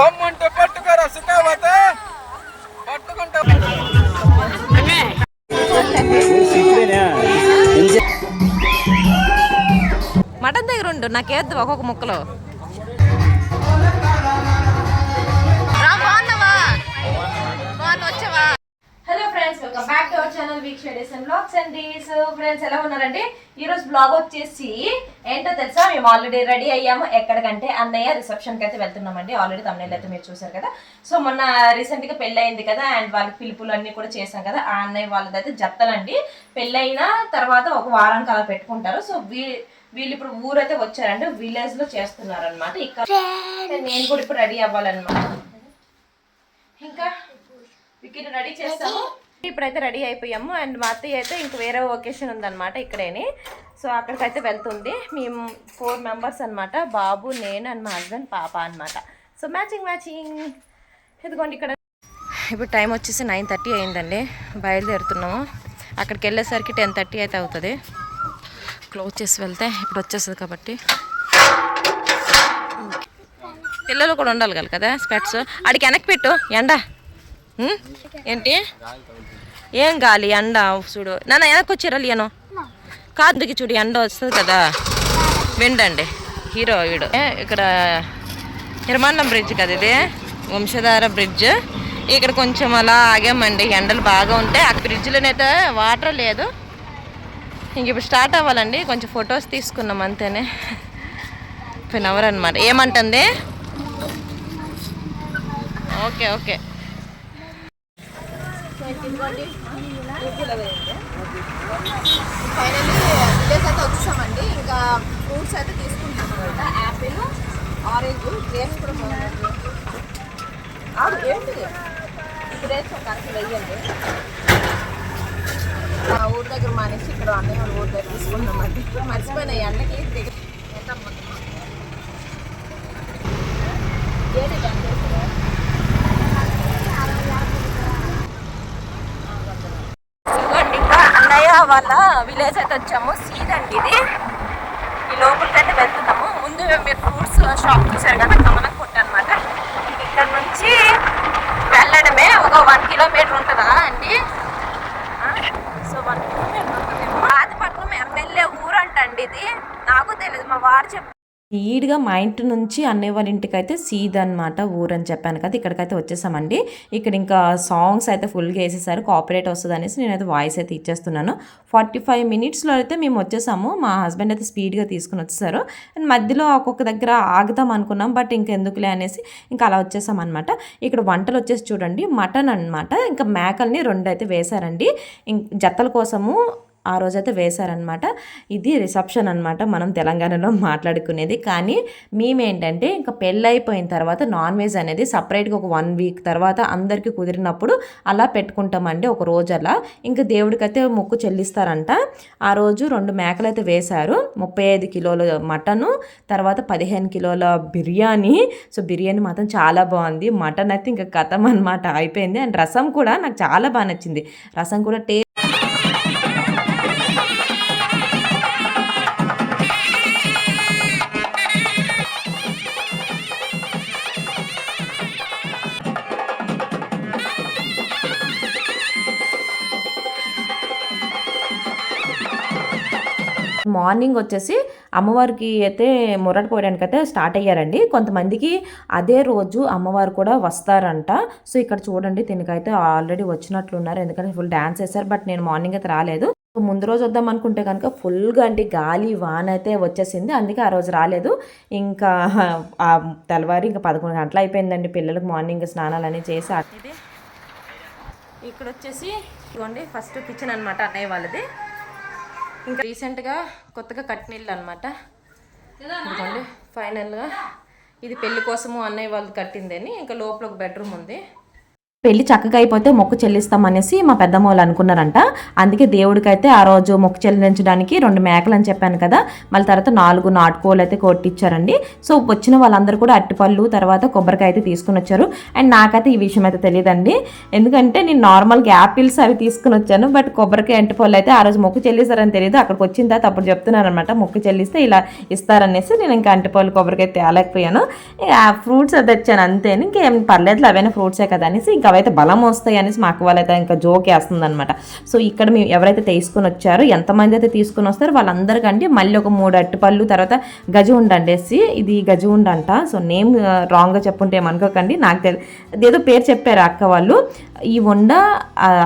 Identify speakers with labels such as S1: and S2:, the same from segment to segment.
S1: దమ్ముంటే పట్టుకోరా సుఖావత. పట్టుకుంటా.
S2: మటన్ దగ్గర ఉండు నాకేద్దు ఒక్కొక్క ముక్కలో. బ్యాక్ టు అవర్ ఛానల్ వీక్ షెడీస్ అండ్. బ్లాగ్స్ అండ్ ఫ్రెండ్స్ ఎలా ఉన్నారంటే ఈ రోజు బ్లాగ్ వచ్చేసి ఏంటో తెలుసా? మేము ఆల్రెడీ రెడీ అయ్యాము. ఎక్కడికంటే అన్నయ్య రిసెప్షన్కి అయితే వెళ్తున్నామండి. ఆల్రెడీ తమిళ అయితే మీరు చూసారు కదా. సో మొన్న రీసెంట్గా పెళ్ళి అయింది కదా. అండ్ వాళ్ళకి పిలుపులు అన్ని కూడా చేశాం కదా. ఆ అన్నయ్య వాళ్ళదైతే జత్తలండి. పెళ్ళైన తర్వాత ఒక వారానికి అలా పెట్టుకుంటారు. సో వీ వీళ్ళు ఇప్పుడు ఊరైతే వచ్చారండి. విలేజ్లో చేస్తున్నారు అనమాట ఇక్కడ నేను కూడా ఇప్పుడు రెడీ అవ్వాలన్నమాట. ఇంకా? వికెట్ రెడీ చేస్తాము. ఇప్పుడైతే రెడీ అయిపోయాము అండ్ మా అత్తయ్య అయితే ఇంక వేరే ఒకేషన్ ఉందన్నమాట ఇక్కడేని. సో అక్కడికైతే వెళ్తుంది. మేము ఫోర్ మెంబర్స్ అనమాట బాబు నేను అండ్ మా హస్బెండ్ పాప అనమాట సో మ్యాచింగ్ మ్యాచింగ్. ఎదుగోండి ఇక్కడ. ఇప్పుడు టైం వచ్చేసి నైన్ థర్టీ అయిందండి. బయలుదేరుతున్నాము. అక్కడికి వెళ్ళేసరికి టెన్ థర్టీ అయితే అవుతుంది. క్లోజ్ చేసి వెళ్తే ఇప్పుడు వచ్చేస్తుంది కాబట్టి. పిల్లలు కూడా ఉండాలి కదా కదా స్పెట్స్ అడిగి వెనక్కి పెట్టు ఎండ. ఏంటి? ఏం గాలి ఎండ చూడు. నాన్న వెనక్కి వచ్చారా లేను కాదుకి చూడు ఎండ వస్తుంది కదా. విండండి హీరో వీడు. ఏ, ఇక్కడ నిర్మాణం బ్రిడ్జ్ కదా ఇది? వంశధార బ్రిడ్జ్. ఇక్కడ కొంచెం అలా ఆగామండి. ఎండలు బాగా ఉంటాయి ఆ బ్రిడ్జ్లోనైతే వాటర్ లేదు. ఇంక ఇప్పుడు స్టార్ట్ అవ్వాలండి. కొంచెం ఫొటోస్ తీసుకున్నాం అంతేనే. ఫిన్ అవర్ అనమాట ఏమంటుంది? Okay okay.
S3: ఫైనల్లీ విలేజ్ అయితే వచ్చేసామండి. ఇంకా ఫ్రూట్స్ అయితే తీసుకుంటాం అనమాట యాపిల్ ఆరెంజ్ గ్రేప్స్ కూడా ఏంటి గ్రేప్స్ ఒక వెయ్యండి. మా ఊరి దగ్గర మానేసి ఇక్కడ అన్నయ్య వాళ్ళ ఊరి దగ్గర తీసుకుంటామండి మర్చిపోయిన ఈ ఎండకి దగ్గర ఎంతమ్మా? ఏంటి దాని దగ్గర?
S2: ఇదిగోండి ఇంకా అన్నయ్య వాళ్ళ విలేజ్ అయితే వచ్చాము. సీడ్ అండి ఇది. ఈ లోపలికైతే అయితే వెళ్తున్నాము. ముందు మీరు ఫ్రూట్స్ షాప్ చూసారు కదా కమలం అనమాట ఇక్కడ నుంచి వెళ్ళడమే ఒక వన్ కిలోమీటర్ ఉంటుందా అండి? సో వన్ కిలోమీటర్ ఉంటుంది ఆదిపట్నం ఎమ్మెల్యే ఊరంటండి ఇది. నాకు తెలియదు మా వారు చెప్పారు.
S4: ఈడ్గా మా ఇంటి నుంచి అన్నయ్య వాళ్ళ ఇంటికి అయితే సీద్ అనమాట ఊరు అని చెప్పాను కదా ఇక్కడికైతే వచ్చేసామండి. ఇక్కడ ఇంకా సాంగ్స్ అయితే ఫుల్గా వేసేసారు కాపరేట్ వస్తుంది అనేసి నేనైతే వాయిస్ అయితే ఇచ్చేస్తున్నాను. ఫార్టీ ఫైవ్ మినిట్స్లో అయితే మేము వచ్చేసాము మా హస్బెండ్ అయితే స్పీడ్గా తీసుకుని వచ్చేసారు. అండ్ మధ్యలో ఒక్కొక్క దగ్గర ఆగుదాం అనుకున్నాం బట్ ఇంకెందుకులే అనేసి ఇంకా అలా వచ్చేసాం అనమాట ఇక్కడ వంటలు వచ్చేసి చూడండి మటన్ అన్నమాట ఇంకా మేకల్ని రెండు అయితే వేశారండి ఇం- జత్తల కోసము ఆ రోజైతే వేశారనమాట ఇది రిసెప్షన్ అనమాట మనం తెలంగాణలో మాట్లాడుకునేది. కానీ మేమేంటంటే ఇంకా పెళ్ళైపోయిన తర్వాత నాన్ వెజ్ అనేది సపరేట్గా ఒక వన్ వీక్ తర్వాత అందరికీ కుదిరినప్పుడు అలా పెట్టుకుంటామండి ఒక రోజు అలా ఇంకా దేవుడికైతే మొక్కు చెల్లిస్తారంట. ఆ రోజు రెండు మేకలు అయితే వేశారు. ముప్పై ఐదు కిలోల మటను తర్వాత పదిహేను కిలోల బిర్యానీ. సో బిర్యానీ మాత్రం చాలా బాగుంది. మటన్ అయితే ఇంకా కథం అనమాట అయిపోయింది. అండ్ రసం కూడా నాకు చాలా బాగా నచ్చింది. రసం కూడా టే మార్నింగ్ వచ్చేసి అమ్మవారికి అయితే మురట పోయడానికి అయితే స్టార్ట్ అయ్యారండి. కొంతమందికి అదే రోజు అమ్మవారు కూడా వస్తారంట. సో ఇక్కడ చూడండి దీనికైతే ఆల్రెడీ వచ్చినట్లున్నారు. ఎందుకంటే ఫుల్ డ్యాన్స్ వేశారు బట్ నేను మార్నింగ్ అయితే రాలేదు. ముందు రోజు వద్దాం అనుకుంటే కనుక ఫుల్గా అంటే గాలి వాన అయితే వచ్చేసింది. అందుకే ఆ రోజు రాలేదు. ఇంకా ఆ తెల్లవారి ఇంకా పదకొండు గంటలు అయిపోయిందండి. పిల్లలకు మార్నింగ్ స్నానాలు అనేవి చేసి
S2: ఇక్కడ వచ్చేసి ఇదిగోండి ఫస్ట్ కిచెన్ అనమాట అన్నయ్య వాళ్ళది. ఇంకా రీసెంట్గా కొత్తగా కట్టిన ఇల్లు అనమాట ఫైనల్గా ఇది పెళ్ళి కోసము అన్నయ్య వాళ్ళు కట్టిందని ఇంకా లోపల ఒక బెడ్రూమ్ ఉంది. పెళ్ళి చక్కగా అయిపోతే మొక్కు చెల్లిస్తామనేసి మా పెద్దమ్మ వాళ్ళు అనుకున్నారంట. అందుకే దేవుడికైతే ఆ రోజు మొక్కు చెల్లించడానికి రెండు మేకలు అని చెప్పాను కదా. మళ్ళీ తర్వాత నాలుగు నాటుకోలు అయితే కొట్టిచ్చారండి. సో వచ్చిన వాళ్ళందరూ కూడా అట్టిపళ్ళు తర్వాత కొబ్బరికాయ అయితే తీసుకుని వచ్చారు. అండ్ నాకైతే ఈ విషయం అయితే తెలియదండి. ఎందుకంటే నేను నార్మల్గా యాపిల్స్ అవి తీసుకుని వచ్చాను. బట్ కొబ్బరికాయ అట్టిపళ్ళు అయితే ఆ రోజు మొక్కు చెల్లిస్తారని తెలియదు. అక్కడికి వచ్చిన తర్వాత అప్పుడు చెప్తున్నారనమాట మొక్కు చెల్లిస్తే ఇలా ఇస్తారనేసి నేను ఇంకా అంటిపళ్ళు కొబ్బరికాయ తేలేకపోయాను. ఫ్రూట్స్ అది తెచ్చాను అంతే. ఇంకేం పర్లేదు అవైనా ఫ్రూట్సే కదా అనేసి ఇంకా అవైతే బలం వస్తాయి అనేసి మా అక్క వాళ్ళైతే ఇంకా జోక్ వేస్తుంది అనమాట సో ఇక్కడ మేము ఎవరైతే తీసుకొని వచ్చారో ఎంతమంది అయితే తీసుకొని వస్తారో వాళ్ళందరికంటే మళ్ళీ ఒక మూడు అట్టుపళ్ళు తర్వాత గజి అండేసి ఇది గజి అంట. సో నేమ్ uh, రాంగ్గా చెప్పుంటే ఏమనుకోకండి. నాకు తెలి ఏదో పేరు చెప్పారు అక్క వాళ్ళు. ఈ వండ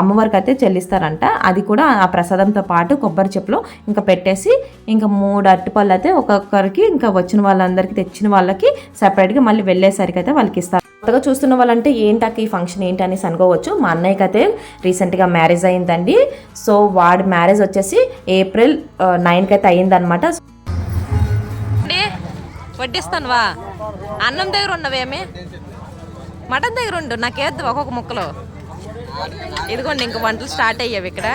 S2: అమ్మవారికి అయితే చెల్లిస్తారంట. అది కూడా ఆ ప్రసాదంతో పాటు కొబ్బరి చెప్పులో ఇంకా పెట్టేసి ఇంకా మూడు అట్టుపళ్ళు అయితే ఒక్కొక్కరికి ఇంకా వచ్చిన వాళ్ళందరికీ తెచ్చిన వాళ్ళకి సపరేట్గా మళ్ళీ వెళ్ళేసరికి అయితే వాళ్ళకి ఇస్తారు. కొత్తగా చూస్తున్న వాళ్ళంటే ఏంటాక ఈ ఫంక్షన్ ఏంటి అనేసి అనుకోవచ్చు. మా అన్నయ్యకి అయితే రీసెంట్గా మ్యారేజ్ అయిందండి. సో వాడి మ్యారేజ్ వచ్చేసి ఏప్రిల్ నైన్కి అయితే అయిందనమాట
S5: వడ్డిస్తాను వా అన్నం దగ్గర ఉన్నవేమి? మటన్ దగ్గర ఉండు నాకేద్దు ఒక్కొక్క ముక్కలు. ఇదిగోండి ఇంక వంటలు స్టార్ట్ అయ్యావి ఇక్కడ.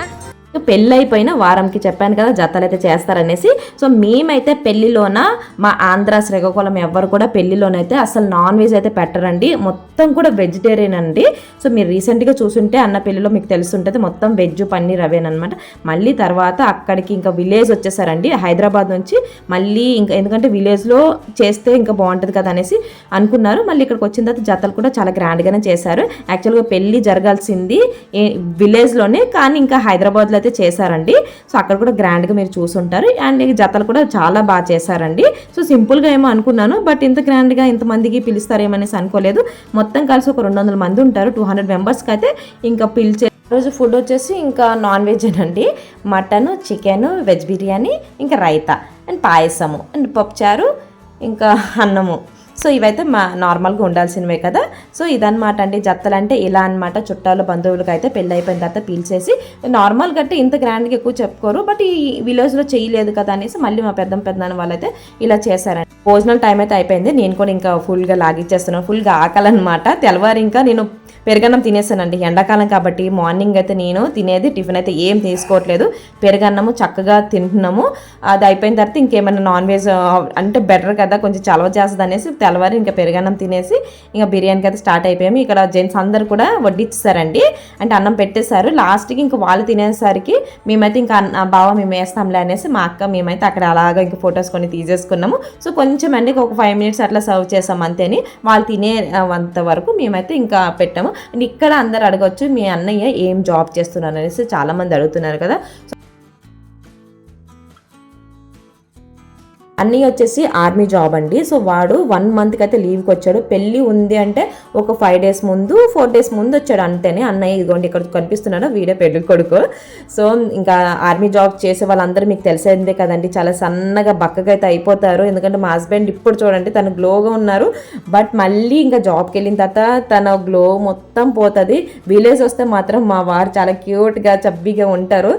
S2: పెళ్ళి అయిపోయిన వారంకి చెప్పాను కదా జతలు అయితే చేస్తారనేసి. సో మేమైతే పెళ్ళిలోన మా ఆంధ్ర శ్రీకాకుళం ఎవ్వరు కూడా పెళ్ళిలోనైతే అసలు నాన్ వెజ్ అయితే పెట్టరండి. మొత్తం కూడా వెజిటేరియన్ అండి. సో మీరు రీసెంట్గా చూసుంటే అన్న పెళ్ళిలో మీకు తెలుసుంటుంది మొత్తం వెజ్ పన్నీర్ అవేనమాట మళ్ళీ తర్వాత అక్కడికి ఇంకా విలేజ్ వచ్చేసారండి హైదరాబాద్ నుంచి. మళ్ళీ ఇంకా ఎందుకంటే విలేజ్లో చేస్తే ఇంకా బాగుంటుంది కదా అనేసి అనుకున్నారు. మళ్ళీ ఇక్కడికి వచ్చిన తర్వాత జతలు కూడా చాలా గ్రాండ్గానే చేశారు. యాక్చువల్గా పెళ్ళి జరగాల్సింది విలేజ్లోనే కానీ ఇంకా హైదరాబాద్లో అయితే చేశారండి. సో అక్కడ కూడా గ్రాండ్గా మీరు చూసుంటారు. అండ్ ఈ జతలు కూడా చాలా బాగా చేశారండి. సో సింపుల్గా ఏమో అనుకున్నాను. బట్ ఇంత గ్రాండ్గా ఇంతమందికి పిలుస్తారేమనేసి అనుకోలేదు. మొత్తం కలిసి ఒక రెండు వందల మంది ఉంటారు. టూ హండ్రెడ్ మెంబర్స్కి అయితే ఇంకా పిలిచే రోజు ఫుడ్ వచ్చేసి ఇంకా నాన్ వెజ్ అండి మటన్ చికెన్ వెజ్ బిర్యానీ ఇంకా రైతా అండ్ పాయసము అండ్ పప్పుచారు ఇంకా అన్నము. సో ఇవైతే మా నార్మల్గా ఉండాల్సినవే కదా. సో ఇదనమాట అండి జత్తలు అంటే ఇలా అన్నమాట. చుట్టాలు బంధువులకు అయితే పెళ్ళి అయిపోయిన తర్వాత పీల్చేసి నార్మల్గా అంటే ఇంత గ్రాండ్గా ఎక్కువ చెప్పుకోరు. బట్ ఈ విలేజ్లో చేయలేదు కదా అనేసి మళ్ళీ మా పెద్ద పెద్ద వాళ్ళైతే ఇలా చేశారండి. భోజనం టైం అయితే అయిపోయింది. నేను కూడా ఇంకా ఫుల్గా లాగిచ్చేస్తున్నాను. ఫుల్గా ఆకలనమాట తెల్లవారు ఇంకా నేను పెరుగన్నం తినేసానండి. ఎండాకాలం కాబట్టి మార్నింగ్ అయితే నేను తినేది టిఫిన్ అయితే ఏం తీసుకోవట్లేదు. పెరుగన్నము చక్కగా తింటున్నాము. అది అయిపోయిన తర్వాత ఇంకేమైనా నాన్ వెజ్ అంటే బెటర్ కదా కొంచెం చలవ చేస్తుంది అనేసి తెల్లవారి ఇంకా పెరుగన్నం తినేసి ఇంకా బిర్యానీకి అయితే స్టార్ట్ అయిపోయాము. ఇక్కడ జెంట్స్ అందరు కూడా వడ్డించారండి అంటే అన్నం పెట్టేశారు. లాస్ట్కి ఇంకా వాళ్ళు తినేసరికి మేమైతే ఇంకా అన్న బావ మేము వేస్తాంలే అనేసి మా అక్క మేమైతే అక్కడ అలాగా ఇంకా ఫొటోస్ కొన్ని తీసేసుకున్నాము. సో కొంచెం అండి ఒక ఫైవ్ మినిట్స్ అట్లా సర్వ్ చేసాం అంతేని. వాళ్ళు తినే అంత వరకు మేమైతే ఇంకా పెట్టాము. అండ్ ఇక్కడ అందరు అడగొచ్చు మీ అన్నయ్య ఏం జాబ్ చేస్తున్నారు అనేసి చాలా మంది అడుగుతున్నారు కదా. అన్నయ్య వచ్చేసి ఆర్మీ జాబ్ అండి. సో వాడు వన్ మంత్కి అయితే లీవ్కి వచ్చాడు. పెళ్ళి ఉంది అంటే ఒక ఫైవ్ డేస్ ముందు ఫోర్ డేస్ ముందు వచ్చాడు అంతేనే. అన్నయ్య ఇదిగోండి ఇక్కడ కనిపిస్తున్నాడు వీడే పెళ్ళి కొడుకు. సో ఇంకా ఆర్మీ జాబ్ చేసే వాళ్ళందరూ మీకు తెలిసేదే కదండి. చాలా సన్నగా బక్కగా అయితే అయిపోతారు. ఎందుకంటే మా హస్బెండ్ ఇప్పుడు చూడండి తను గ్లోగా ఉన్నారు. బట్ మళ్ళీ ఇంకా జాబ్కి వెళ్ళిన తర్వాత తన గ్లో మొత్తం పోతుంది. విలేజ్ వస్తే మాత్రం మా వారు చాలా క్యూట్గా చబ్బీగా ఉంటారు.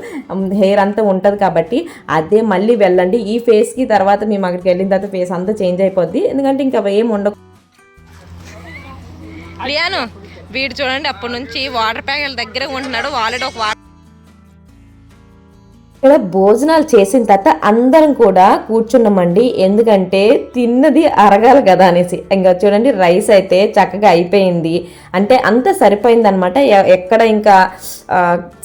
S2: హెయిర్ అంతా ఉంటుంది కాబట్టి అదే మళ్ళీ వెళ్ళండి. ఈ ఫేస్కి తర్వాత మేము అక్కడికి వెళ్ళిన తర్వాత ఫేస్ అంతా చేంజ్ అయిపోద్ది. ఎందుకంటే ఇంకా అవి ఏం ఉండవు.
S5: లియాను వీడు చూడండి అప్పటి నుంచి వాటర్ ప్యాకెట్ దగ్గర ఉంటున్నాడు. వాలెట్ ఒక వాటర్
S2: ఇక్కడ భోజనాలు చేసిన తర్వాత అందరం కూడా కూర్చున్నామండి. ఎందుకంటే తిన్నది అరగాలి కదా అనేసి. ఇంకా చూడండి రైస్ అయితే చక్కగా అయిపోయింది. అంటే అంత సరిపోయింది అనమాట ఎక్కడ ఇంకా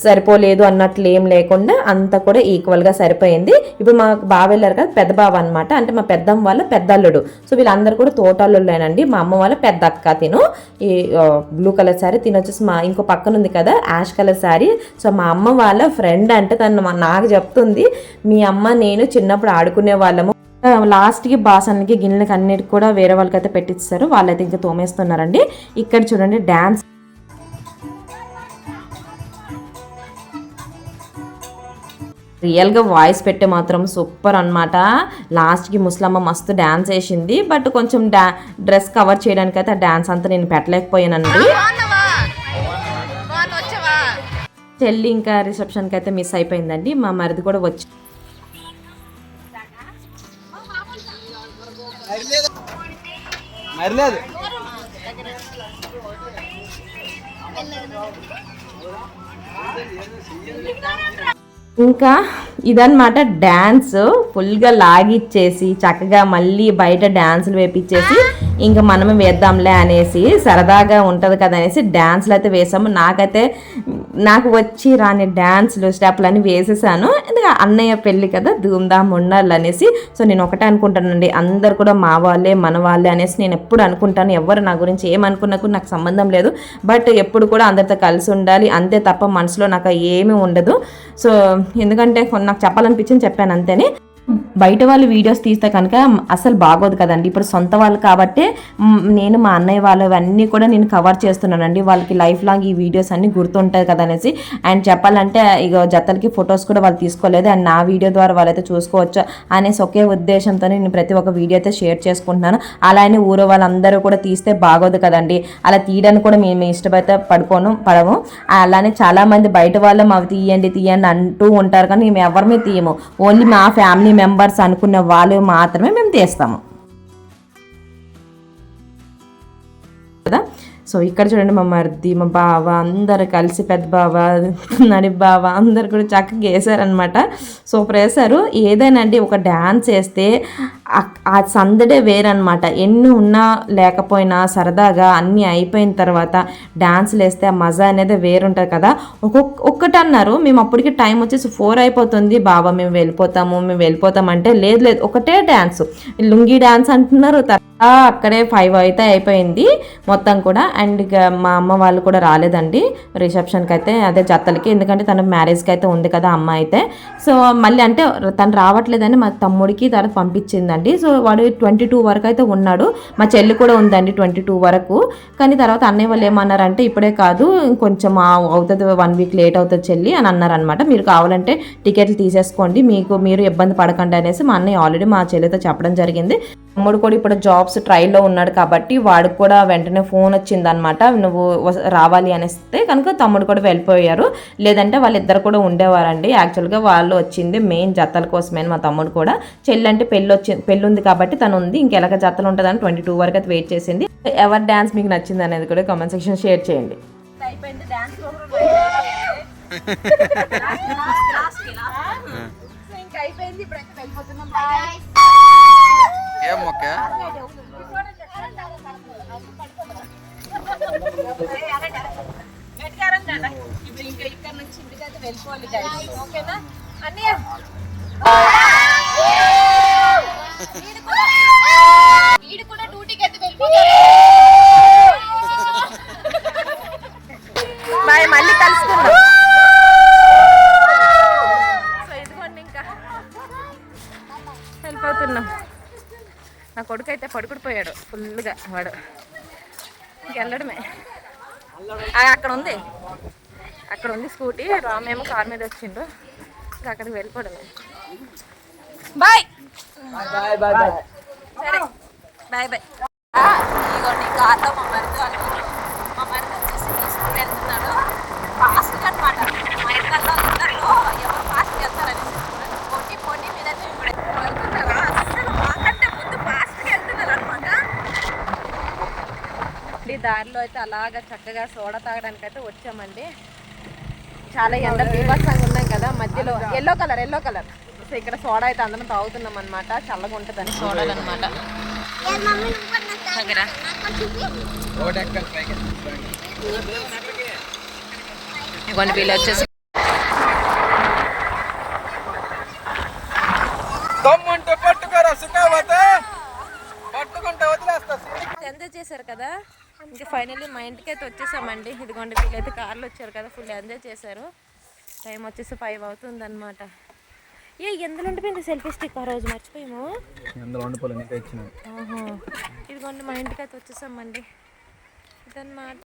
S2: సరిపోలేదు అన్నట్లు ఏం లేకుండా అంత కూడా ఈక్వల్గా సరిపోయింది. ఇప్పుడు మా బావ వెళ్ళారు కదా పెద్ద బావ అనమాట అంటే మా పెద్దమ్మ వాళ్ళ పెద్దల్లుడు. సో వీళ్ళందరూ కూడా తోటల్లుళ్ళేనండి. మా అమ్మ వాళ్ళ పెద్ద అక్క తిను. ఈ బ్లూ కలర్ శారీ తినొచ్చేసి మా ఇంకో పక్కన ఉంది కదా యాష్ కలర్ శారీ సో మా అమ్మ వాళ్ళ ఫ్రెండ్ అంటే తను మా- నాకు చెప్తుంది మీ అమ్మ నేను చిన్నప్పుడు ఆడుకునే వాళ్ళము. లాస్ట్కి బాసన్లకి గిన్నెలకి అన్నిటికి కూడా వేరే వాళ్ళకైతే పెట్టిస్తారు. వాళ్ళైతే ఇంకా తోమేస్తున్నారండి. ఇక్కడ చూడండి డ్యాన్స్ రియల్గా వాయిస్ పెట్టి మాత్రం సూపర్ అనమాట లాస్ట్కి ముస్లమ్మ మస్తు డ్యాన్స్ వేసింది. బట్ కొంచెం డ్యా డ్రెస్ కవర్ చేయడానికి అయితే ఆ డ్యాన్స్ అంతా నేను పెట్టలేకపోయానండి. చెల్లి ఇంకా రిసెప్షన్కి అయితే మిస్ అయిపోయిందండి. మా మరిది కూడా వచ్చి ఇంకా ఇదన్నమాట డ్యాన్స్ ఫుల్గా లాగిచ్చేసి చక్కగా మళ్ళీ బయట డ్యాన్సులు వేపించేసి ఇంకా మనం వేద్దాంలే అనేసి సరదాగా ఉంటుంది కదా అనేసి డ్యాన్స్లు అయితే వేసాము. నాకైతే నాకు వచ్చి రాని డ్యాన్స్లు స్టెప్లు అని వేసేసాను. ఇంకా అన్నయ్య పెళ్ళి కదా ధూమ్ధామ్ ఉండాలి అనేసి. సో నేను ఒకటే అనుకుంటానండి. అందరు కూడా మా వాళ్ళే మన వాళ్ళే అనేసి నేను ఎప్పుడు అనుకుంటాను. ఎవరు నా గురించి ఏమనుకున్నా కూడా నాకు సంబంధం లేదు. బట్ ఎప్పుడు కూడా అందరితో కలిసి ఉండాలి. అంతే తప్ప మనసులో నాకు ఏమీ ఉండదు. సో ఎందుకంటే నాకు చెప్పాలనిపించింది చెప్పాను అంతేనే. బయట వాళ్ళు వీడియోస్ తీస్తే కనుక అసలు బాగోదు కదండి. ఇప్పుడు సొంత వాళ్ళు కాబట్టి నేను మా అన్నయ్య వాళ్ళు అవన్నీ కూడా నేను కవర్ చేస్తున్నానండి. వాళ్ళకి లైఫ్ లాంగ్ ఈ వీడియోస్ అన్ని గుర్తుంటాయి కదా అనేసి. అండ్ చెప్పాలంటే ఇక జతలకి ఫొటోస్ కూడా వాళ్ళు తీసుకోలేదు. అండ్ నా వీడియో ద్వారా వాళ్ళైతే చూసుకోవచ్చు అనేసి ఒకే ఉద్దేశంతో నేను ప్రతి ఒక్క వీడియో అయితే షేర్ చేసుకుంటున్నాను. అలా అని ఊరు వాళ్ళందరూ కూడా తీస్తే బాగోదు కదండి. అలా తీయడానికి కూడా మేము ఇష్టపడితే పడుకోను పడము. అలానే చాలామంది బయట వాళ్ళు మావి తీయండి తీయండి అంటూ ఉంటారు. కానీ మేము ఎవరిమే తీయము. ఓన్లీ మా ఫ్యామిలీ మెంబర్స్ అనుకున్న వాళ్ళు మాత్రమే మేము తీస్తాము. కదా? సో ఇక్కడ చూడండి మా మరిది మా బావ అందరు కలిసి పెద్ద బావ నడి బావ అందరు కూడా చక్కగా వేసారనమాట సూపర్ వేశారు ఏదైనా అండి ఒక డ్యాన్స్ వేస్తే ఆ- సందడే వేరనమాట ఎన్ని ఉన్నా లేకపోయినా సరదాగా అన్నీ అయిపోయిన తర్వాత డ్యాన్స్లు వేస్తే ఆ మజా అనేది వేరుంటుంది కదా. ఒక్కొక్క ఒక్కటి అన్నారు మేము అప్పటికి టైం వచ్చేసి ఫోర్ అయిపోతుంది. బాబా మేము వెళ్ళిపోతాము మేము వెళ్ళిపోతాం అంటే లేదు లేదు. ఒకటే డ్యాన్స్ లుంగీ డ్యాన్స్ అంటున్నారు. తర్వాత అక్కడే ఫైవ్ అయితే అయిపోయింది మొత్తం కూడా. అండ్ ఇక మా అమ్మ వాళ్ళు కూడా రాలేదండి. రిసెప్షన్కి అయితే అదే జత్తలకి ఎందుకంటే తన మ్యారేజ్కి అయితే ఉంది కదా అమ్మ అయితే. సో మళ్ళీ అంటే తను రావట్లేదని మా తమ్ముడికి తను పంపించిందండి. సో వాడు ట్వంటీ టూ వరకు అయితే ఉన్నాడు. మా చెల్లి కూడా ఉందండి ట్వంటీ టూ వరకు. కానీ తర్వాత అన్నయ్య వాళ్ళు ఏమన్నారంటే ఇప్పుడే కాదు కొంచెం అవుతుంది వన్ వీక్ లేట్ అవుతుంది చెల్లి అని అన్నారనమాట మీరు కావాలంటే టికెట్లు తీసేసుకోండి. మీకు మీరు ఇబ్బంది పడకండి అనేసి మా అన్నయ్య ఆల్రెడీ మా చెల్లితో చెప్పడం జరిగింది. తమ్ముడు కూడా ఇప్పుడు జాబ్స్ ట్రైల్లో ఉన్నాడు కాబట్టి వాడికి కూడా వెంటనే ఫోన్ వచ్చిందనమాట నువ్వు రావాలి అనేస్తే కనుక తమ్ముడు కూడా వెళ్ళిపోయారు. లేదంటే వాళ్ళిద్దరు కూడా ఉండేవారండి. యాక్చువల్గా వాళ్ళు వచ్చింది మెయిన్ జతల కోసమే మా తమ్ముడు కూడా. చెల్లి అంటే పెళ్ళి వచ్చి పెళ్ళి ఉంది కాబట్టి తను ఉంది. ఇంకెలాగ జతలు ఉంటుందని ట్వంటీ టూ వరకు అయితే వెయిట్ చేసింది. ఎవరి డ్యాన్స్ మీకు నచ్చింది అనేది కూడా కామెంట్ సెక్షన్ షేర్ చేయండి.
S6: అయిపోయింది డాన్స్ ఇంకా అయిపోయింది. ఇప్పుడైతే వెళ్ళిపోతున్నాం.
S1: ఏం మొక్క
S6: ఇప్పుడు ఇంకా ఇక్కడ నుంచి అయితే వెళ్ళిపోవాలి ఓకేనా అన్నయ్య కూడా వీడు కూడా డ్యూటీకి అయితే వెళ్ళిపోతాడు.
S5: నా కొడుకు అయితే పడుకుడు పోయాడు ఫుల్గా వాడు. ఇంకెళ్ళడమే. ఆ, అక్కడ ఉంది. అక్కడ ఉంది స్కూటీ. రామేమో కార్ మీద వచ్చిండు. ఇంకా అక్కడికి వెళ్ళిపోవడమే. బాయ్! సరే బాయ్ బాయ్.
S6: ఇదిగోండి కార్లో మా మరిది వాళ్ళు
S5: దారిలో అయితే అలాగా చక్కగా సోడా తాగడానికి అయితే వచ్చామండి. చాలా ఎండ బీభత్సంగా ఉన్నాయి కదా మధ్యలో yellow colour yellow colour so ఇక్కడ సోడా అయితే అందరం తాగుతున్నాం అనమాట చల్లగా ఉంటుందని సోడాలు అనమాట వీళ్ళు వచ్చేసి
S1: పట్టుకోరా పట్టుకుంటే వదిలేస్తా.
S5: ఎంజాయ్ చేశారు కదా? ఇంకా ఫైనల్లీ మా ఇంటికి అయితే వచ్చేసామండి. ఇదిగోండి వీళ్ళైతే కార్లో వచ్చారు కదా ఫుల్ ఎంజాయ్ చేశారు. టైం వచ్చేసి ఫైవ్ అవుతుంది అనమాట ఏ ఎందులో ఉండిపోయింది సెల్ఫీ స్టిక్ ఆ రోజు? మర్చిపోయాము.
S1: ఇచ్చిన.
S5: ఆహా. ఇదిగోండి మా ఇంటికి అయితే వచ్చేసామండి. ఇదన్నమాట.